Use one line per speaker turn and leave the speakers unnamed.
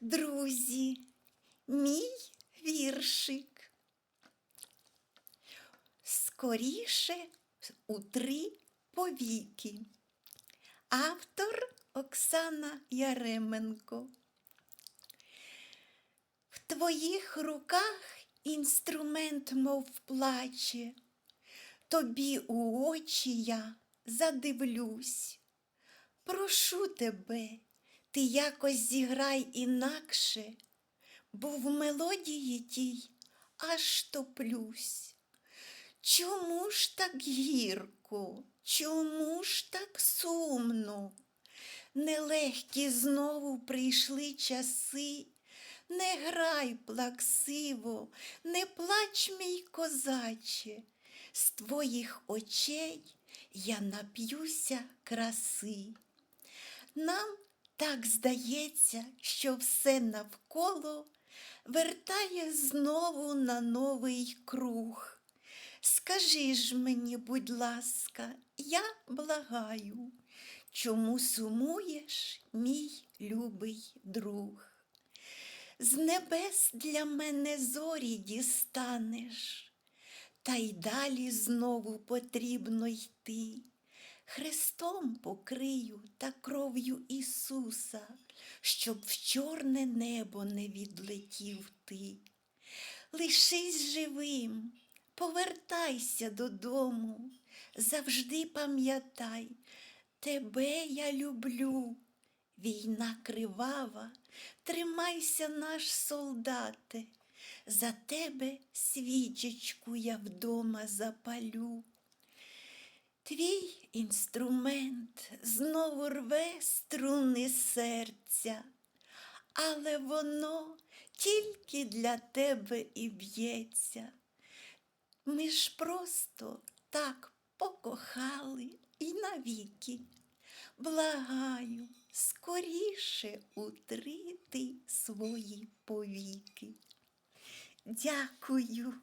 друзі, мій віршик. Скоріше у три повіки. Автор Оксана Яременко. В твоїх руках інструмент, мов плаче, тобі у очі я задивлюсь. Прошу тебе, ти якось зіграй інакше, бо в мелодії тій аж топлюсь. Чому ж так гірко, чому ж так сумно? Нелегкі знову прийшли часи, не грай плаксиво, не плач, мій козаче, з твоїх очей я нап'юся краси. Нам так здається, що все навколо вертає знову на новий круг. Скажи ж мені, будь ласка, я благаю, чому сумуєш, мій любий друг? З небес для мене зорі дістанеш, та й далі знову потрібно йти. Хрестом покрию та кров'ю Ісуса, щоб в чорне небо не відлетів ти. Лишись живим, повертайся додому, завжди пам'ятай, тебе я люблю. Війна кривава, тримайся, наш солдате, за тебе свічечку я вдома запалю. Твій інструмент знову рве струни серця, але воно тільки для тебе і б'ється. Ми ж просто так покохали і навіки. Благаю, скоріше утрити свої повіки. Дякую.